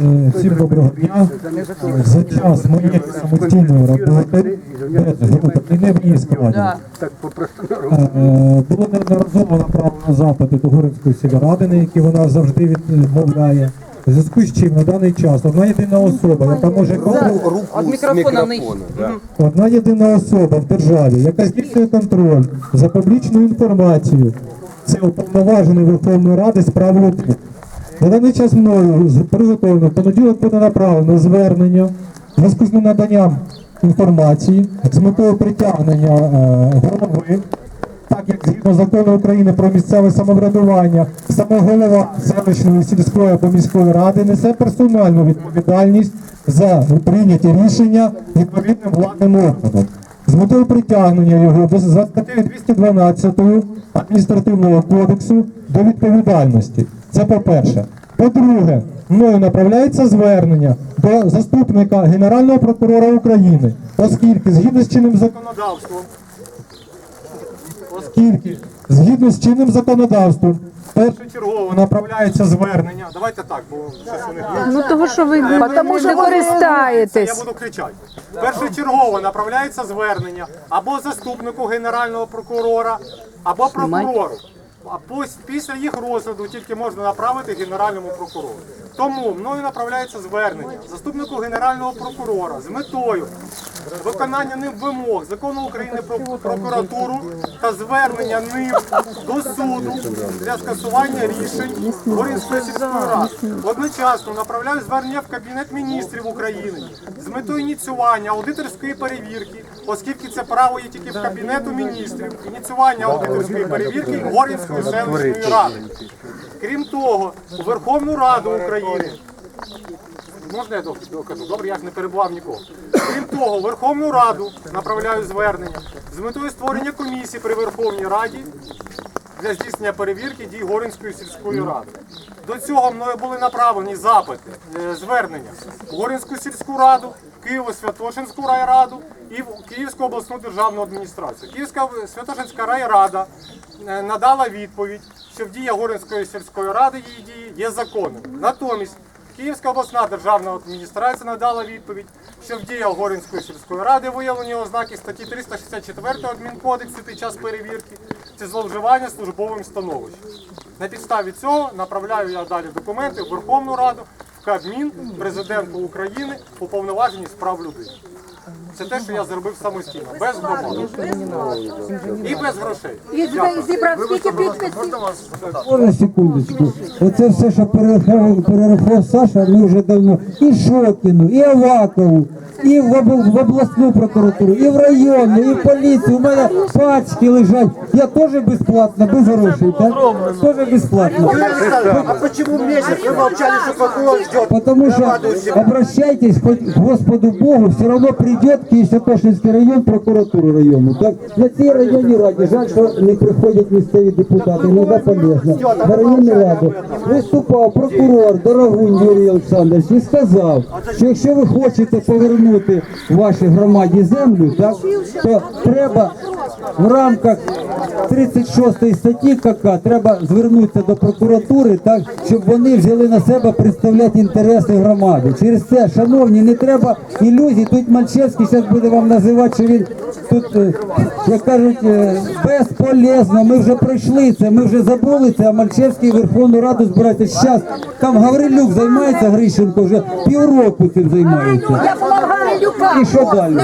Е, Всім доброго дня. Е, За час моєї самостійної роботи. групи не в її складі е, було неодноразово направлено запити до Горинської сільради, на які вона завжди відмовляє. В зв'язку з чим на даний час одна єдина особа, яка може контролювати Руку з мікрофона Одна єдина особа в державі, яка здійснює контроль за публічною інформацією, це уповноважений Верховної Ради з прав людини. На даний час мною приготовлено понеділок буде направлено звернення зв'язку з ненаданням інформації з метою притягнення е, голови так як згідно закону України про місцеве самоврядування, саме голова селищної сільської або міської ради несе персональну відповідальність за прийняті рішення відповідним владним органом. З метою притягнення його за статтею 212 адміністративного кодексу до відповідальності. Це по-перше. По-друге, мною направляється звернення до заступника Генерального прокурора України, оскільки згідно з чинним законодавством оскільки згідно з чинним законодавством першочергово направляється звернення. Давайте так, бо щось них Ну того, що ви Тому що не ви- я користаєтесь. буду кричати. Першочергово направляється звернення або заступнику генерального прокурора, або прокурору. А пос- після їх розгляду тільки можна направити генеральному прокурору. Тому мною направляється звернення заступнику генерального прокурора з метою виконання ним вимог закону України про прокуратуру та звернення ним до суду для скасування рішень Горинської сільської ради. Одночасно направляю звернення в Кабінет міністрів України з метою ініціювання аудиторської перевірки, оскільки це право є тільки в Кабінету міністрів, ініціювання аудиторської перевірки Горинської селищної ради. Крім того, у Верховну Раду України Можна я док- докажу? Добре, я ж не перебував нікого. Крім того, Верховну Раду направляю звернення з метою створення комісії при Верховній Раді для здійснення перевірки дій Горинської сільської ради. До цього мною були направлені запити, е, звернення в Горинську сільську раду, Києво-Святошинську райраду і в Київську обласну державну адміністрацію. Київська Святошинська райрада е, надала відповідь, що в дія Горинської сільської ради її дії є законними. Натомість Київська обласна державна адміністрація надала відповідь, що в діях Горинської сільської ради виявлені ознаки статті 364 адмінкодексу під час перевірки це зловживання службовим становищем. На підставі цього направляю я далі документи в Верховну Раду, в Кабмін, президенту України, уповноважені з прав людини. Це те, що я зробив самостійно, без допомоги і без грошей. Дякую. Зібрав скільки підписів? Можна секундочку. Оце все, що перерахував, перерахував Саша, ми вже давно і Шокіну, і Авакову, і в, обл- в обласну прокуратуру, і в районну, і в поліцію. У мене пачки лежать. Я теж безплатно, без грошей, так? Теж безплатно. А почему месяц? Вы молчали, что прокурор ждет. Потому что обращайтесь хоть к Господу Богу, все равно придет Киев-Святошинский район, прокуратуру району. Так, на цій районній раді, жаль, що не приходять місцеві депутати, не полезно. На районній раді виступав прокурор Дорогунь Юрій Олександрович і сказав, що якщо ви хочете повернути вашій громаді землю, так, то треба в рамках 36 статті КК треба звернутися до прокуратури, так щоб вони взяли на себе представляти інтереси громади. Через це, шановні, не треба ілюзій. Тут Мальчевський зараз буде вам називати, що він тут, е, як кажуть, е, безполезно. Ми вже пройшли це, ми вже забули це. А Мальчевський Верховну Раду збирається. Зараз там Гаврилюк займається Грищенко, вже півроку цим займається. І що далі?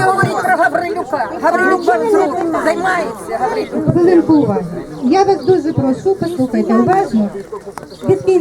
Гаврилюка. Гаврилюк банкрут. Займається Гаврилюк. Хвилинку уваги. Я вас дуже прошу, послухайте уважно. Відкиньте